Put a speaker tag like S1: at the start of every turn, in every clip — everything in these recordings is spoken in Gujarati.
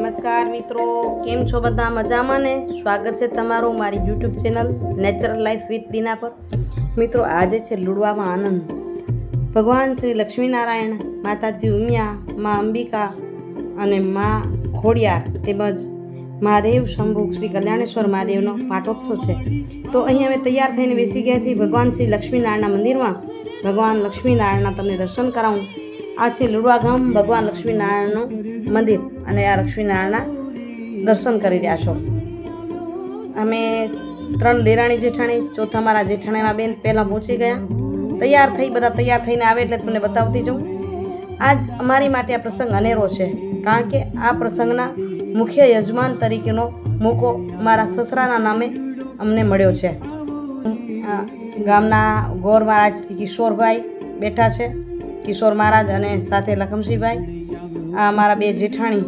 S1: નમસ્કાર મિત્રો, કેમ છો બધા મજામાં ને? સ્વાગત છે તમારું મારી YouTube channel natural life with Deena પર. મિત્રો, આજે છે લુડવામાં આનંદ. ભગવાન શ્રી લક્ષ્મીનારાયણ, માતાજી ઉમિયા, મા અંબિકા અને મા ખોડિયાર તેમજ મહાદેવ શંભુ શ્રી કલ્યાણેશ્વર મહાદેવનો પાટોત્સવ છે. તો અહીં અમે તૈયાર થઈને બેસી ગયા છીએ ભગવાન શ્રી લક્ષ્મીનારાયણના મંદિરમાં. ભગવાન લક્ષ્મીનારાયણના તમને દર્શન કરાવું. આ છે લુડવા ગામ ભગવાન લક્ષ્મીનારાયણનું મંદિર. અને આ લક્ષ્મીનારાયણના દર્શન કરી રહ્યા છો. અમે ત્રણ દેરાણી જેઠાણી, ચોથા મારા જેઠાણીના બેન પહેલાં પહોંચી ગયા. તૈયાર થઈ, બધા તૈયાર થઈને આવે એટલે તમને બતાવતી જાઉં. આજ અમારી માટે આ પ્રસંગ અનેરો છે. કારણ કે આ પ્રસંગના મુખ્ય યજમાન તરીકેનો મોકો મારા સસરાના નામે અમને મળ્યો છે. ગામના ગોર મહારાજ કિશોરભાઈ બેઠા છે. કિશોર મહારાજ અને સાથે લખમસિંહભાઈ આ મારા બે જેઠાણી,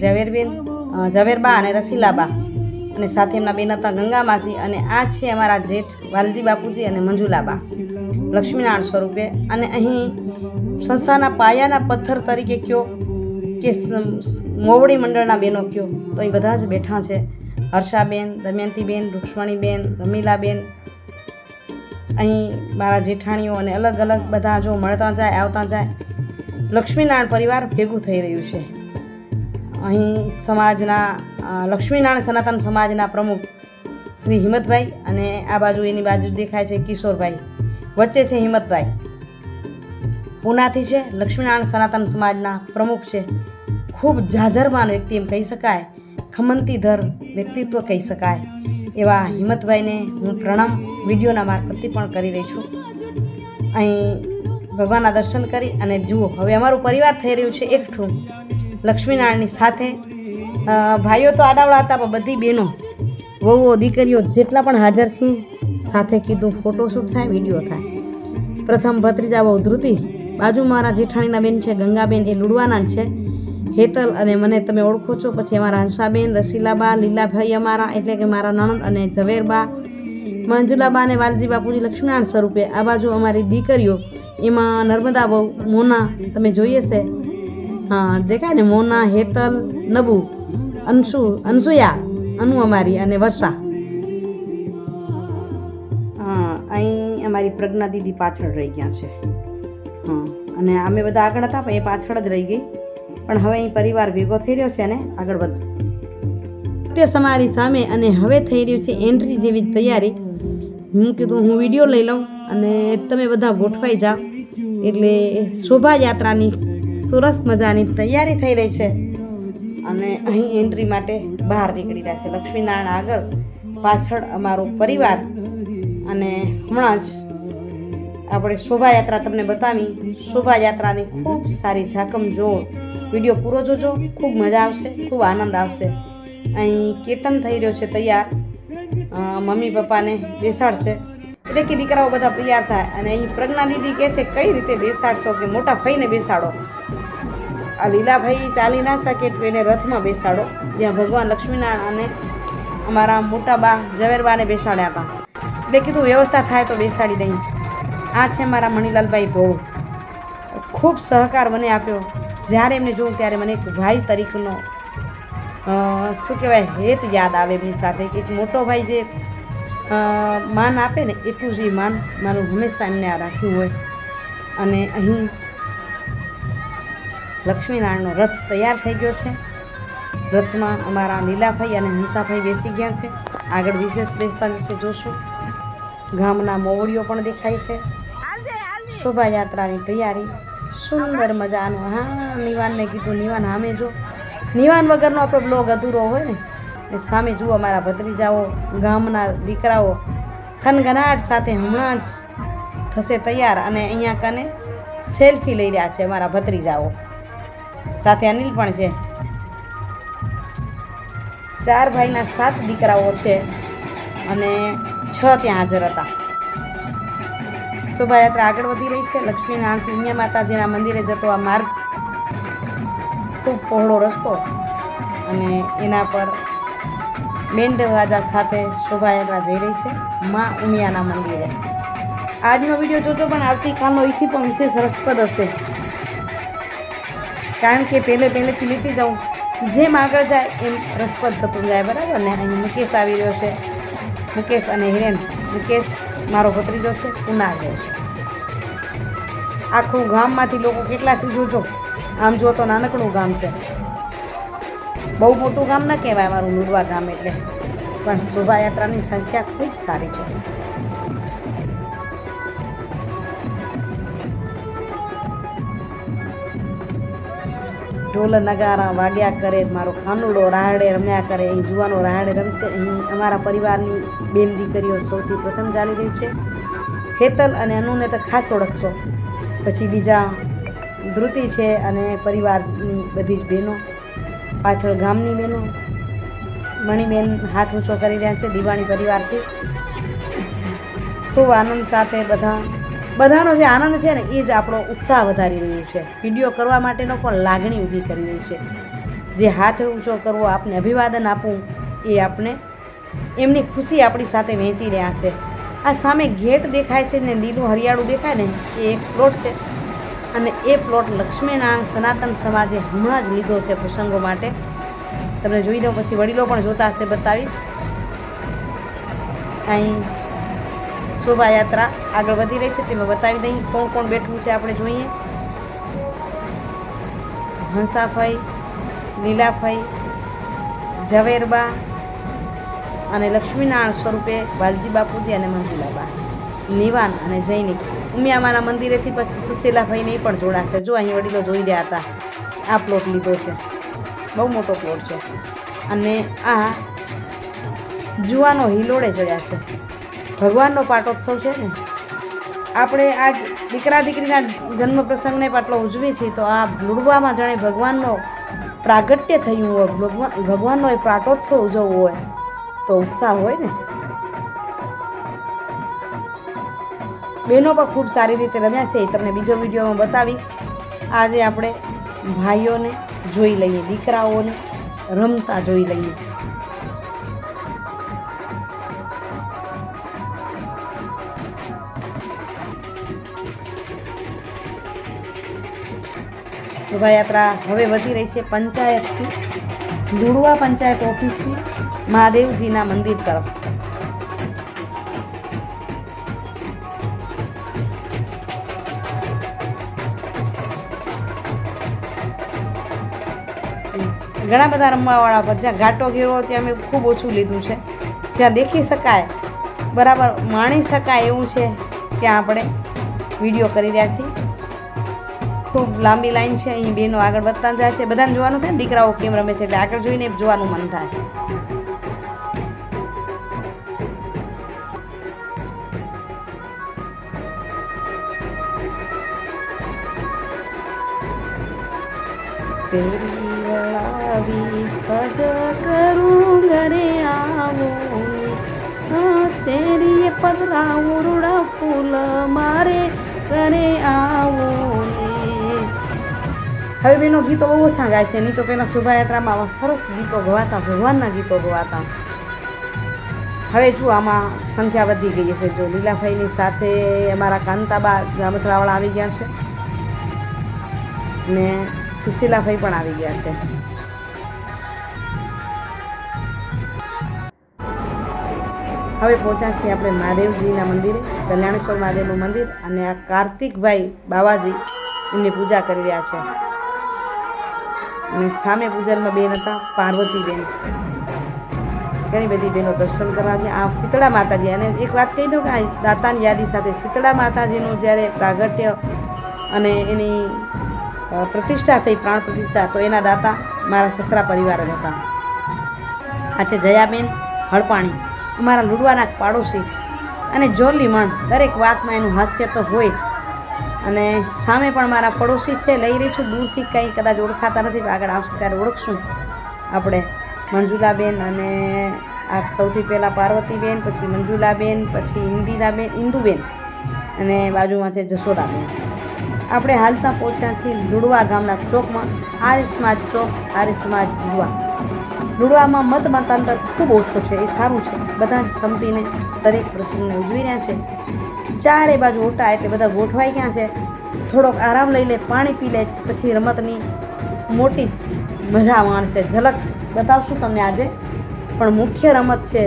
S1: ઝવેરબેન ઝવેરબા અને રસીલાબા. અને સાથે એમના બેન હતા ગંગા માસી અને આ છે અમારા જેઠ વાલજી બાપુજી અને મંજુલાબા. લક્ષ્મીનારાયણ સ્વરૂપે. અને અહીં સંસ્થાના પાયાના પથ્થર તરીકે કયો કે મોવડી મંડળના બહેનો કયો, તો એ બધા જ બેઠા છે. હર્ષાબેન, દમયંતીબેન, રૂક્ષ્મણીબેન, રમીલાબેન અહીં મારા જેઠાણીઓ અને અલગ અલગ બધા જો મળતા જાય, આવતા જાય, લક્ષ્મીનારાયણ પરિવાર ભેગું થઈ રહ્યું છે. અહીં સમાજના લક્ષ્મીનારાયણ સનાતન સમાજના પ્રમુખ શ્રી હિંમતભાઈ અને આ બાજુ એની બાજુ દેખાય છે કિશોરભાઈ. વચ્ચે છે હિંમતભાઈ. પૂનાથી છે લક્ષ્મીનારાયણ સનાતન સમાજના પ્રમુખ છે. ખૂબ જાજરમાન વ્યક્તિ એમ કહી શકાય. ખમંતીધર વ્યક્તિત્વ કહી શકાય. એવા હિંમતભાઈને હું પ્રણામ વિડીયોના મારફતથી પણ કરી રહી છું. અહીં ભગવાનના દર્શન કરી અને જુઓ, હવે અમારું પરિવાર થઈ રહ્યું છે એકઠું. લક્ષ્મીનારાયણની સાથે. ભાઈઓ તો આડાવડા હતા, પણ બધી બહેનો, વહુઓ, દીકરીઓ જેટલા પણ હાજર છીએ સાથે કીધું ફોટોશૂટ થાય વીડિયો થાય. પ્રથમ ભત્રીજા બહુ ધ્રુતિ બાજુ મારા જેઠાણીના બેન છે, ગંગાબેન, એ લુડવાના છે. હેતલ અને મને તમે ઓળખો છો, પછી અમારા હંસાબેન, રસીલાબા, લીલાભાઈ અમારા, એટલે કે મારા નણંદ અને ઝવેરબા મંજુલાબા અને વાલજી બાપુજી લક્ષ્મીનારાયણ સ્વરૂપે આ બાજુ અમારી દીકરીઓ, એમાં નર્મદા બહુ, મોના, તમે જોઈએ છે? હા, દેખાય ને, મોના, હેતલ, નબુ, અંશુ અનસુયા અનુ અમારી અને વર્ષા. હા, અહીં અમારી પ્રજ્ઞા દીદી પાછળ રહી ગયા છે. હા, અને અમે બધા આગળ હતા, પણ એ પાછળ જ રહી ગઈ. પણ હવે અહીં પરિવાર ભેગો થઈ રહ્યો છે અને આગળ વધશે તે સમારી સામે અને હવે થઈ રહ્યું છે એન્ટ્રી જેવી જ તૈયારી. હું કીધું, હું વીડિયો લઈ લઉં અને તમે બધા ગોઠવાઈ જાઓ. એટલે શોભાયાત્રાની સરસ મજાની તૈયારી થઈ રહી છે અને અહીં એન્ટ્રી માટે બહાર નીકળી રહ્યા છે. લક્ષ્મીનારાયણ આગળ પાછળ અમારો પરિવાર અને હમણાં જ આપણે શોભાયાત્રા તમને બતાવી. શોભાયાત્રાની ખૂબ સારી ઝાકમ જો વીડિયો પૂરો જોજો. ખૂબ મજા આવશે. ખૂબ આનંદ આવશે. અહીં કેતન થઈ રહ્યો છે તૈયાર. મમ્મી પપ્પાને બેસાડશે. એટલે કે દીકરાઓ બધા તૈયાર થાય. અને અહીં પ્રજ્ઞા દીદી કહે છે, કઈ રીતે બેસાડશો કે મોટા ભાઈને બેસાડો? આ લીલાભાઈ ચાલી ના શકે તો એને રથમાં બેસાડો, જ્યાં ભગવાન લક્ષ્મીનારાયણ અને અમારા મોટા બા ઝવેરબાને બેસાડ્યા હતા. એટલે કીધું વ્યવસ્થા થાય તો બેસાડી દઈ. આ છે મારા મણિલાલભાઈ ધોળું. ખૂબ સહકાર મને આપ્યો. જ્યારે એમને જોઉં ત્યારે મને એક ભાઈ તરીકેનો શું કહેવાય હેત યાદ આવે એમની સાથે કે મોટો ભાઈ જે માન આપે ને એટલું જ એ માન મારું હંમેશા એમને આ રાખ્યું હોય. અને અહીં લક્ષ્મીનારાયણનો રથ તૈયાર થઈ ગયો છે. રથમાં અમારા લીલાભાઈ અને હંસાભાઈ બેસી ગયા છે. આગળ વિશેષ બેસતા જશે જોશું. ગામના મોવડીઓ પણ દેખાય છે. શોભાયાત્રાની તૈયારી. સુંદર મજાનું. હા નિવાનને કીધું નિવાન સામે જો. નિવાન વગરનો આપણો બ્લોગ અધૂરો હોય ને એ સામે જુઓ મારા ભત્રીજાઓ, ગામના દીકરાઓ, થનગનાટ સાથે હમણાં જ થશે તૈયાર અને અહીંયા કને સેલ્ફી લઈ રહ્યા છે મારા ભત્રીજાઓ. સાથે અનિલ પણ છે. ચાર ભાઈના સાત દીકરાઓ છે અને છ ત્યાં હાજર હતા. શોભાયાત્રા આગળ વધી રહી છે. લક્ષ્મીનારાયણ પુણ્ય માતાજીના મંદિરે જતો આ માર્ગ ખૂબ પહોળો રસ્તો અને એના પર બેન્ડ વાજા સાથે શોભાયાત્રા જઈ રહી છે, મા ઉમિયાના મંદિરે. આજનો વીડિયો જોજો પણ આવતીકાલનો એથી પણ વિશેષ રસપ્રદ હશે. કારણ કે પહેલે પહેલેથી લીધી જાઉં, જેમ આગળ જાય એમ રસપ્રદ થતું જાય, બરાબર? ને અહીં મુકેશ આવી રહ્યો છે. મુકેશ અને હિરેન, મુકેશ મારો ભત્રીજો છે ઉના ગયો છે. આખું ગામમાંથી લોકો કેટલા છે જોજો? આમ જુઓ તો નાનકડું ગામ છે. બહુ મોટું ગામ ન કહેવાય મારું લુડવા ગામ એટલે. પણ શોભાયાત્રાની સંખ્યા ખૂબ સારી છે. ઢોલ નગારા વાગ્યા કરે, મારો ખાનુડો રાહડે રમ્યા કરે, અહીં જુવાનો રાહડે રમશે, અહીં અમારા પરિવારની બેન દીકરીઓ સૌથી પ્રથમ ચાલી રહી છે. હેતલ અને અનુને તો ખાસ ઓળખશો. પછી બીજા ધ્રુતિ છે અને પરિવારની બધી જ બહેનો, પાછળ ગામની બહેનો, મણીબેન હાથ ઊંચો કરી રહ્યા છે દિવાળી પરિવારથી. ખૂબ આનંદ સાથે બધા, બધાનો જે આનંદ છે ને એ જ આપણો ઉત્સાહ વધારી રહ્યું છે. વીડિયો કરવા માટેનો પણ લાગણી ઊભી કરી રહી છે. જે હાથ ઊંચો કરવો, આપને અભિવાદન આપવું, એ આપણે એમની ખુશી આપણી સાથે વહેંચી રહ્યા છે. આ સામે ગેટ દેખાય છે ને લીલું હરિયાળું દેખાય ને, એ એક પ્લોટ છે. અને એ પ્લોટ લક્ષ્મીનારાયણ સનાતન સમાજે હમણાં જ લીધો છે પ્રસંગો માટે. તમને જોઈ દો પછી વડીલો પણ જોતા હશે બતાવીશ. અહીં શોભાયાત્રા આગળ વધી રહી છે, તેમાં બતાવી દઈએ કોણ કોણ બેઠવું છે, આપણે જોઈએ. હંસાફઈ, લીલાફઈ, ઝવેરબા અને લક્ષ્મીનારાયણ સ્વરૂપે વાલજી બાપુજી અને મંજુલાબા. નિવાન અને જૈનિક. ઉમિયામાના મંદિરેથી પછી સુશીલાભાઈને પણ જોડાશે. જો અહીં વડીલો જોઈ રહ્યા હતા, આ પ્લોટ લીધો છે. બહુ મોટો પ્લોટ છે. અને આ જુવાનો હિલોડે ચડ્યા છે. ભગવાનનો પાટોત્સવ છે ને? આપણે આજ દીકરા દીકરીના જન્મ પ્રસંગને પાટલો ઉજવીએ છીએ, તો આ લુડવામાં જાણે ભગવાનનો પ્રાગટ્ય થયું હોય, ભગવાન ભગવાનનો એ પાટોત્સવ ઉજવવો હોય, તો ઉત્સાહ હોય ને? બહેનો પણ ખૂબ સારી રીતે રમ્યા છે એ તમને બીજો વિડીયોમાં બતાવીશ. આજે આપણે ભાઈઓને જોઈ લઈએ, દીકરાઓને રમતા જોઈ લઈએ. શોભાયાત્રા હવે વધી રહી છે પંચાયતથી લુડવા પંચાયત ઓફિસથી, મહાદેવજીના મંદિર તરફ. ઘણા બધા રમવાવાળા પર જ્યાં ઘાટો ઘેરો ત્યાં મેં ખૂબ ઓછું લીધું છે. જ્યાં દેખી શકાય, બરાબર માણી શકાય એવું છે ત્યાં આપણે વીડિયો કરી રહ્યા છીએ. ખૂબ લાંબી લાઈન છે, અહીં બહેનો આગળ વધતા જાય છે. બધાને જોવાનું થાય દીકરાઓ કેમ રમે છે એટલે આગળ જોઈને જોવાનું મન થાય. શેરી વળાવી સજ કરું ઘરે આવો. શેરીએ પધરા ઉરડા ફૂલ મારે ઘરે આવો હવે બેનો ગીતો બહુ ઓછા ગાય છે, નહીં તો પહેલાં શોભાયાત્રામાં આવા સરસ ગીતો ગવાતા, ભગવાનના ગીતો ગવાતા. હવે જો આમાં સંખ્યા વધી ગઈ છે જો લીલાભાઈની સાથે અમારા કાંતાબા ગામતરાવાળા આવી ગયા છે. ને સુશીલાભાઈ પણ આવી ગયા છે. હવે પહોંચ્યા છીએ આપણે મહાદેવજીના મંદિરે, કલ્યાણેશ્વર મહાદેવનું મંદિર અને આ કાર્તિકભાઈ બાવાજી એમની પૂજા કરી રહ્યા છે. અને સામે પૂજનમાં બેન હતા પાર્વતીબેન. ઘણી બધી બહેનો દર્શન કરવા ગયા. આ શીતળા માતાજી, અને એક વાત કહી દઉં કે આ દાતાની યાદી સાથે શીતળા માતાજીનું જ્યારે પ્રાગટ્ય અને એની પ્રતિષ્ઠા થઈ, પ્રાણ પ્રતિષ્ઠા. તો એના દાતા મારા સસરા પરિવાર જ હતા. આ છે જયાબેન હળપાણી. અમારા લુડવાના પાડોશી. અને જોલીમણ દરેક વાતમાં એનું હાસ્ય તો હોય જ. અને સામે પણ મારા પડોશી છે, લઈ રહી છું. દૂરથી કંઈ કદાચ ઓળખાતા નથી આગળ આવશે ત્યારે ઓળખશું. આપણે મંજુલાબેન અને આ સૌથી પહેલાં પાર્વતીબેન, પછી મંજુલાબેન, પછી ઇન્દિરાબેન, ઇન્દુબેન. અને બાજુમાં છે જશોદાબેન. આપણે હાલતા પહોંચ્યા છીએ લુડવા ગામના ચોકમાં. આર્ય સમાજ ચોક, આર્ય સમાજ લુડવા. લુડવામાં મત મતાંતર ખૂબ ઓછો છે, એ સારું છે. બધા જ સંપીને દરેક પ્રસંગને ઉજવી રહ્યા છે. ચારે બાજુ ઓટા એટલે બધા ગોઠવાઈ ગયા છે. થોડોક આરામ લઈ લે, પાણી પી લે, પછી રમતની મોટી મજા માણશે. ઝલક બતાવશું તમને આજે. પણ મુખ્ય રમત છે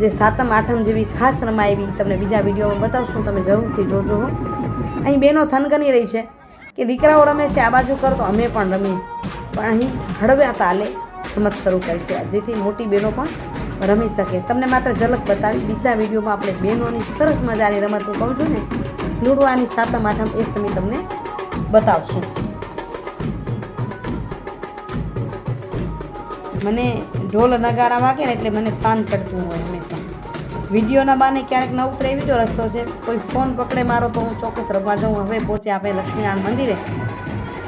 S1: જે સાતમ, આઠમ જેવી ખાસ રમાય એવી તમને બીજા વિડીયોમાં બતાવશું. તમે જરૂરથી જોજો હો. અહીં બેનો થનગની રહી છે કે દીકરાઓ રમે છે, આ બાજુ કરતો અમે પણ રમીએ. પણ અહીં હળવ્યા તાલે રમત શરૂ કરી છે. જેથી મોટી બહેનો પણ રમી શકે. તમને માત્ર ઝલક બતાવી બીજા વિડીયોમાં આપણે બહેનોની સરસ મજાની રમત હું કહું છું ને, લૂડવાની સાતમ આઠમ એ સમય તમને બતાવશું. મને ઢોલ નગારા વાગે ને એટલે મને તાન ચડતું હોય હંમેશા. વિડીયોના બાને ક્યારેક ન ઉતરે એવી જો રસ્તો છે. કોઈ ફોન પકડે મારો તો હું ચોક્કસ રમવા જાઉં. હવે પહોંચે આપણે લક્ષ્મીનારાયણ મંદિરે.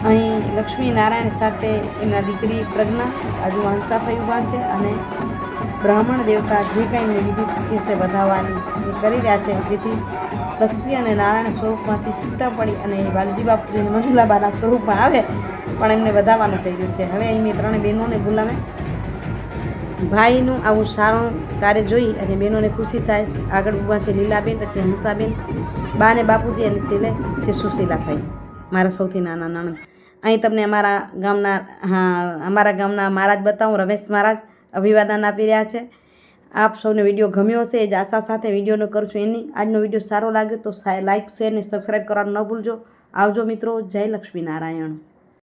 S1: અહીં લક્ષ્મી નારાયણ સાથે એમના દીકરી પ્રજ્ઞા, આજુ હંસાભાઈ ઊભા છે અને બ્રાહ્મણ દેવતા જે કંઈ વિધિ કેસે વધાવવાની એ કરી રહ્યા છે. જેથી લક્ષ્મી અને નારાયણ સ્વરૂપમાંથી છૂટા પડી અને વાલજી બાપુ મંજુલાબાના સ્વરૂપમાં આવે, પણ એમને વધાવવાનું થઈ ગયું છે. હવે અહીં મેં ત્રણે બહેનોને બોલાવે ભાઈનું આવું સારું કાર્ય જોઈ અને બહેનોને ખુશી થાય. આગળ ઊભા છે લીલાબેન, પછી હંસાબેન. બા ને બાપુજી અને છેલ્લે છે સુશીલાભાઈ, મારા સૌથી નાના નણંદ. અહીં તમને અમારા ગામના, હા, અમારા ગામના મહારાજ બતાવું. રમેશ મહારાજ અભિવાદન આપી રહ્યા છે. આપ સૌને વીડિયો ગમ્યો હશે, એ જ આશા સાથે વિડીયોનો કરશું એની. આજનો વીડિયો સારો લાગ્યો તો લાઇક શેર ને સબસ્ક્રાઈબ કરવાનું ન ભૂલજો. આવજો મિત્રો, જય લક્ષ્મી નારાયણ.